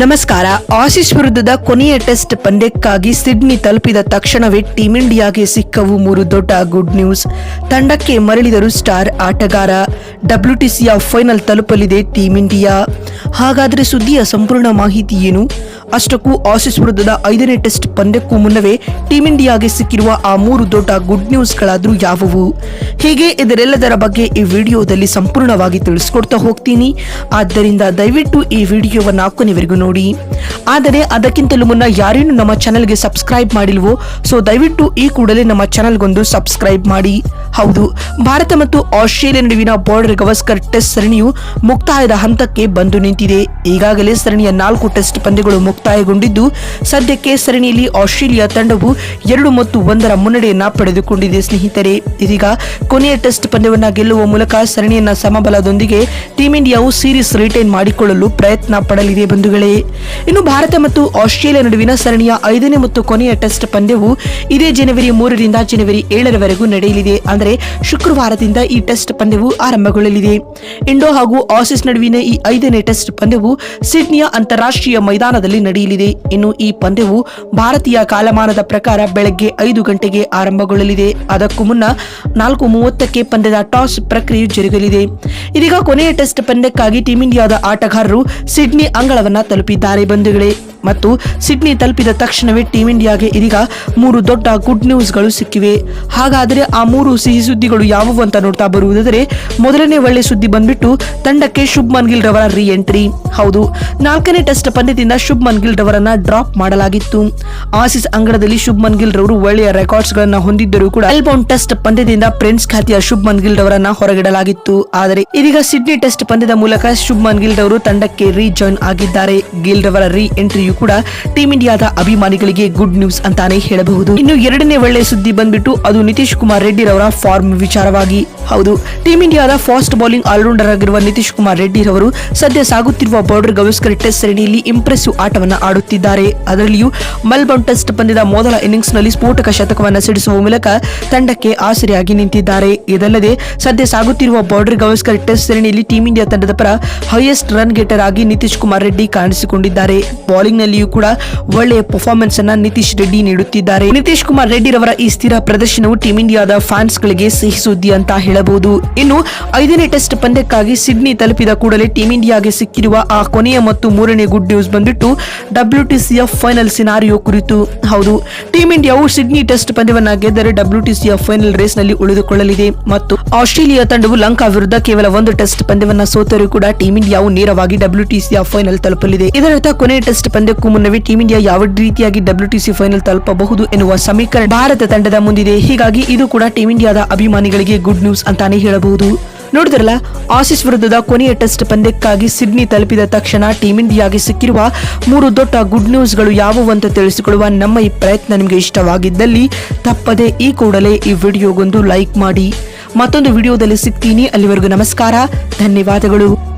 ನಮಸ್ಕಾರ. ಆಸೀಸ್ ವಿರುದ್ಧದ ಕೊನೆಯ ಟೆಸ್ಟ್ ಪಂದ್ಯಕ್ಕಾಗಿ ಸಿಡ್ನಿ ತಲುಪಿದ ತಕ್ಷಣವೇ ಟೀಂ ಇಂಡಿಯಾಗೆ ಸಿಕ್ಕವು ಮೂರು ದೊಡ್ಡ ಗುಡ್ ನ್ಯೂಸ್. ತಂಡಕ್ಕೆ ಮರಳಿದರು ಸ್ಟಾರ್ ಆಟಗಾರ. ಡಬ್ಲ್ಯೂಟಿಸಿಯ ಫೈನಲ್ ತಲುಪಲಿದೆ ಟೀಂ ಇಂಡಿಯಾ. ಹಾಗಾದರೆ ಸುದ್ದಿಯ ಸಂಪೂರ್ಣ ಮಾಹಿತಿ ಏನು? ಅಷ್ಟಕ್ಕೂ ಆಸೀಸ್ ವಿರುದ್ಧದ ಐದನೇ ಟೆಸ್ಟ್ ಪಂದ್ಯಕ್ಕೂ ಮುನ್ನವೇ ಟೀಂ ಇಂಡಿಯಾಗೆ ಸಿಕ್ಕಿರುವ ಆ ಮೂರು ದೊಡ್ಡ ಗುಡ್ ನ್ಯೂಸ್ಗಳಾದ್ರೂ ಯಾವುವು? ಹೀಗೆ ಇದರೆಲ್ಲದರ ಬಗ್ಗೆ ಈ ವಿಡಿಯೋದಲ್ಲಿ ಸಂಪೂರ್ಣವಾಗಿ ತಿಳಿಸ್ಕೊಡ್ತಾ ಹೋಗ್ತೀನಿ. ಆದ್ದರಿಂದ ದಯವಿಟ್ಟು ಈ ವಿಡಿಯೋವನ್ನು ಕೊನೆವರೆಗೂ ನೋಡಿ. ಆದರೆ ಅದಕ್ಕಿಂತಲೂ ಮುನ್ನ ಯಾರೇನು ನಮ್ಮ ಚಾನೆಲ್ಗೆ ಸಬ್ಸ್ಕ್ರೈಬ್ ಮಾಡಿಲ್ವೋ ಸೊ ದಯವಿಟ್ಟು ಈ ಕೂಡಲೇ ನಮ್ಮ ಚಾನಲ್ಗೊಂದು ಸಬ್ಸ್ಕ್ರೈಬ್ ಮಾಡಿ. ಹೌದು, ಭಾರತ ಮತ್ತು ಆಸ್ಟ್ರೇಲಿಯಾ ನಡುವಿನ ಬಾರ್ಡರ್ ಗವಸ್ಕರ್ ಟೆಸ್ಟ್ ಸರಣಿಯು ಮುಕ್ತಾಯದ ಹಂತಕ್ಕೆ ಬಂದು ನಿಂತಿದೆ. ಈಗಾಗಲೇ ಸರಣಿಯ ನಾಲ್ಕು ಟೆಸ್ಟ್ ಪಂದ್ಯಗಳು ಮುಕ್ತಾಯಗೊಂಡಿದ್ದು, ಸದ್ಯಕ್ಕೆ ಸರಣಿಯಲ್ಲಿ ಆಸ್ಟ್ರೇಲಿಯಾ ತಂಡವು ಎರಡು ಮತ್ತು ಒಂದರ ಮುನ್ನಡೆಯನ್ನ ಪಡೆದುಕೊಂಡಿದೆ. ಸ್ನೇಹಿತರೆ, ಇದೀಗ ಕೊನೆಯ ಟೆಸ್ಟ್ ಪಂದ್ಯವನ್ನು ಗೆಲ್ಲುವ ಮೂಲಕ ಸರಣಿಯನ್ನ ಸಮಬಲದೊಂದಿಗೆ ಟೀಂ ಇಂಡಿಯಾವು ಸೀರೀಸ್ ರಿಟೈನ್ ಮಾಡಿಕೊಳ್ಳಲು ಪ್ರಯತ್ನ ಪಡಲಿದೆ ಬಂಧುಗಳೇ. ಇನ್ನು ಭಾರತ ಮತ್ತು ಆಸ್ಟ್ರೇಲಿಯಾ ನಡುವಿನ ಸರಣಿಯ ಐದನೇ ಮತ್ತು ಕೊನೆಯ ಟೆಸ್ಟ್ ಪಂದ್ಯವು ಇದೇ ಜನವರಿ ಮೂರರಿಂದ ಜನವರಿ ಏಳರವರೆಗೂ ನಡೆಯಲಿದೆ. ಅಂದರೆ ಶುಕ್ರವಾರದಿಂದ ಈ ಟೆಸ್ಟ್ ಪಂದ್ಯವು ಆರಂಭಗೊಳ್ಳಲಿದೆ. ಇಂಡೋ ಹಾಗೂ ಆಸೀಸ್ ನಡುವಿನ ಈ ಐದನೇ ಟೆಸ್ಟ್ ಪಂದ್ಯವು ಸಿಡ್ನಿಯ ಅಂತಾರಾಷ್ಟ್ರೀಯ ಮೈದಾನದಲ್ಲಿ ನಡೆಯಲಿದೆ. ಇನ್ನು ಈ ಪಂದ್ಯವು ಭಾರತೀಯ ಕಾಲಮಾನದ ಪ್ರಕಾರ ಬೆಳಗ್ಗೆ ಐದು ಗಂಟೆಗೆ ಆರಂಭಗೊಳ್ಳಲಿದೆ. ಅದಕ್ಕೂ ಮುನ್ನ ನಾಲ್ಕು ಮೂವತ್ತಕ್ಕೆ ಪಂದ್ಯದ ಟಾಸ್ ಪ್ರಕ್ರಿಯೆ ಜರುಗಲಿದೆ. ಇದೀಗ ಕೊನೆಯ ಟೆಸ್ಟ್ ಪಂದ್ಯಕ್ಕಾಗಿ ಟೀಂ ಇಂಡಿಯಾದ ಆಟಗಾರರು ಸಿಡ್ನಿ ಅಂಗಳವನ್ನು ತಲುಪಿದ್ದಾರೆ ಬಂಧುಗಳೇ. ಮತ್ತು ಸಿಡ್ನಿ ತಲುಪಿದ ತಕ್ಷಣವೇ ಟೀಂ ಇಂಡಿಯಾಗೆ ಇದೀಗ ಮೂರು ದೊಡ್ಡ ಗುಡ್ ನ್ಯೂಸ್ಗಳು ಸಿಕ್ಕಿವೆ. ಹಾಗಾದರೆ ಆ ಮೂರು ಸಿಹಿ ಸುದ್ದಿಗಳು ಯಾವುವು ಅಂತ ನೋಡ್ತಾ ಬರುವುದಾದರೆ, ಮೊದಲನೇ ಒಳ್ಳೆ ಸುದ್ದಿ ಬಂದ್ಬಿಟ್ಟು ತಂಡಕ್ಕೆ ಶುಭ್ಮನ್ ಗಿಲ್ ರವರ ರೀ ಎಂಟ್ರಿ ಹೌದು, ನಾಲ್ಕನೇ ಟೆಸ್ಟ್ ಪಂದ್ಯದಿಂದ ಶುಭ್ಮನ್ ಗಿಲ್ ರವರನ್ನ ಡ್ರಾಪ್ ಮಾಡಲಾಗಿತ್ತು. ಆಸಿಸ್ ಅಂಗಡದಲ್ಲಿ ಶುಭ್ಮನ್ ಗಿಲ್ ರವರು ಒಳ್ಳೆಯ ರೆಕಾರ್ಡ್ಸ್ ಗಳನ್ನ ಹೊಂದಿದ್ದರೂ ಕೂಡ ಮೆಲ್ಬೋರ್ನ್ ಟೆಸ್ಟ್ ಪಂದ್ಯದಿಂದ ಪ್ರಿನ್ಸ್ ಖ್ಯಾತಿಯ ಶುಭ್ಮನ್ ಗಿಲ್ ರವರನ್ನ ಹೊರಗಿಡಲಾಗಿತ್ತು. ಆದರೆ ಇದೀಗ ಸಿಡ್ನಿ ಟೆಸ್ಟ್ ಪಂದ್ಯದ ಮೂಲಕ ಶುಭ್ಮನ್ ಗಿಲ್ ರವರು ತಂಡಕ್ಕೆ ರೀಜಾಯ್ನ್ ಆಗಿದ್ದಾರೆ. ಗಿಲ್ ರವರ ರೀ ಎಂಟ್ರಿಯು ಕೂಡ ಟೀಂ ಇಂಡಿಯಾದ ಅಭಿಮಾನಿಗಳಿಗೆ ಗುಡ್ ನ್ಯೂಸ್ ಅಂತಾನೆ ಹೇಳಬಹುದು. ಇನ್ನು ಎರಡನೇ ಒಳ್ಳೆ ಸುದ್ದಿ ಬಂದ್ಬಿಟ್ಟು ಅದು ನಿತೀಶ್ ಕುಮಾರ್ ರೆಡ್ಡಿ ರವರ ಫಾರ್ಮ್ ವಿಚಾರವಾಗಿ. ಹೌದು ಟೀಂ ಇಂಡಿಯಾದ ಫಾಸ್ಟ್ ಬೌಲಿಂಗ್ ಆಲ್ರೌಂಡರ್ ಆಗಿರುವ ನಿತೀಶ್ ಕುಮಾರ್ ರೆಡ್ಡಿ ರವರು ಸದ್ಯ ಸಾಗುತ್ತಿರುವ ಗವಸ್ಕರ್ ಟೆಸ್ಟ್ ಸರಣಿಯಲ್ಲಿ ಇಂಪ್ರೆಸಿವ್ ಆಟವನ್ನ ಆಡುತ್ತಿದ್ದಾರೆ. ಅದರಲ್ಲಿಯೂ ಮೆಲ್ಬರ್ನ್ ಟೆಸ್ಟ್ ಪಂದ್ಯದ ಮೊದಲ ಇನ್ನಿಂಗ್ಸ್ನಲ್ಲಿ ಸ್ಫೋಟಕ ಶತಕವನ್ನು ಸಿಡಿಸುವ ಮೂಲಕ ತಂಡಕ್ಕೆ ಆಸರೆಯಾಗಿ ನಿಂತಿದ್ದಾರೆ. ಇದಲ್ಲದೆ, ಸದ್ಯ ಸಾಗುತ್ತಿರುವ ಬಾರ್ಡರ್ ಗವಸ್ಕರ್ ಟೆಸ್ಟ್ ಸರಣಿಯಲ್ಲಿ ಟೀಂ ಇಂಡಿಯಾ ತಂಡದ ಪರ ಹೈಯೆಸ್ಟ್ ರನ್ ಗೆಟರ್ ಆಗಿ ನಿತೀಶ್ ಕುಮಾರ್ ರೆಡ್ಡಿ ಕಾಣಿಸಿಕೊಂಡಿದ್ದಾರೆ. ಬೌಲಿಂಗ್ನಲ್ಲಿಯೂ ಕೂಡ ಒಳ್ಳೆಯ ಪರ್ಫಾರ್ಮೆನ್ಸ್ ಅನ್ನ ನಿತೀಶ್ ರೆಡ್ಡಿ ನೀಡುತ್ತಿದ್ದಾರೆ. ನಿತೀಶ್ ಕುಮಾರ್ ರೆಡ್ಡಿ ರವರ ಈ ಸ್ಥಿರ ಪ್ರದರ್ಶನವು ಟೀಂ ಇಂಡಿಯಾದ ಫ್ಯಾನ್ಸ್ ಗಳಿಗೆ ಸಿಹಿ ಸುದ್ದಿ ಅಂತ ಹೇಳಬಹುದು. ಇನ್ನು ಐದನೇ ಟೆಸ್ಟ್ ಪಂದ್ಯಕ್ಕಾಗಿ ಸಿಡ್ನಿ ತಲುಪಿದ ಕೂಡಲೇ ಟೀಂ ಇಂಡಿಯಾಗೆ ಸಿಕ್ಕಿರುವ ಆ ಕೊನೆಯ ಮತ್ತು ಮೂರನೇ ಗುಡ್ ನ್ಯೂಸ್ ಬಂದ್ಬಿಟ್ಟು ಡಬ್ಲ್ಯೂಟಿಸಿಎಫ್ ಫೈನಲ್ ಸಿನಾರಿಯೋ ಕುರಿತು. ಹೌದು ಟೀಂ ಇಂಡಿಯಾವು ಸಿಡ್ನಿ ಟೆಸ್ಟ್ ಪಂದ್ಯವನ್ನ ಗೆದ್ದರೆ ಡಬ್ಲ್ಯೂಟಿಸಿಯ ಫೈನಲ್ ರೇಸ್ನಲ್ಲಿ ಉಳಿದುಕೊಳ್ಳಲಿದೆ. ಮತ್ತು ಆಸ್ಟ್ರೇಲಿಯಾ ತಂಡವು ಲಂಕಾ ವಿರುದ್ಧ ಕೇವಲ ಒಂದು ಟೆಸ್ಟ್ ಪಂದ್ಯವನ್ನ ಸೋತರೂ ಕೂಡ ಟೀಂ ಇಂಡಿಯಾವು ನೇರವಾಗಿ ಡಬ್ಲ್ಯೂಟಿಸಿಯ ಫೈನಲ್ ತಲುಪಲಿದೆ. ಇದರರ್ಥ, ಕೊನೆಯ ಟೆಸ್ಟ್ ಪಂದ್ಯಕ್ಕೂ ಮುನ್ನವೇ ಟೀಂ ಇಂಡಿಯಾ ಯಾವ ರೀತಿಯಾಗಿ ಡಬ್ಲ್ಯೂಟಿಸಿ ಫೈನಲ್ ತಲುಪಬಹುದು ಎನ್ನುವ ಸಮೀಕರಣ ಭಾರತ ತಂಡದ ಮುಂದಿದೆ. ಹೀಗಾಗಿ ಇದು ಕೂಡ ಟೀಂ ಇಂಡಿಯಾದ ಅಭಿಮಾನಿಗಳಿಗೆ ಗುಡ್ ನ್ಯೂಸ್ ಅಂತಾನೆ ಹೇಳಬಹುದು. ನೋಡಿದ್ರಲ್ಲ, ಆಸೀಸ್ ವಿರುದ್ಧದ ಕೊನೆಯ ಟೆಸ್ಟ್ ಪಂದ್ಯಕ್ಕಾಗಿ ಸಿಡ್ನಿ ತಲುಪಿದ ತಕ್ಷಣ ಟೀಂ ಇಂಡಿಯಾಗೆ ಸಿಕ್ಕಿರುವ ಮೂರು ದೊಡ್ಡ ಗುಡ್ ನ್ಯೂಸ್ಗಳು ಯಾವುವು ಅಂತ ತಿಳಿಸಿಕೊಳ್ಳುವ ನಮ್ಮ ಈ ಪ್ರಯತ್ನ ನಿಮಗೆ ಇಷ್ಟವಾಗಿದ್ದಲ್ಲಿ ತಪ್ಪದೆ ಈ ಕೂಡಲೇ ಈ ವಿಡಿಯೋಗೊಂದು ಲೈಕ್ ಮಾಡಿ. ಮತ್ತೊಂದು ವಿಡಿಯೋದಲ್ಲಿ ಸಿಗ್ತೀನಿ. ಅಲ್ಲಿವರೆಗೂ ನಮಸ್ಕಾರ. ಧನ್ಯವಾದಗಳು.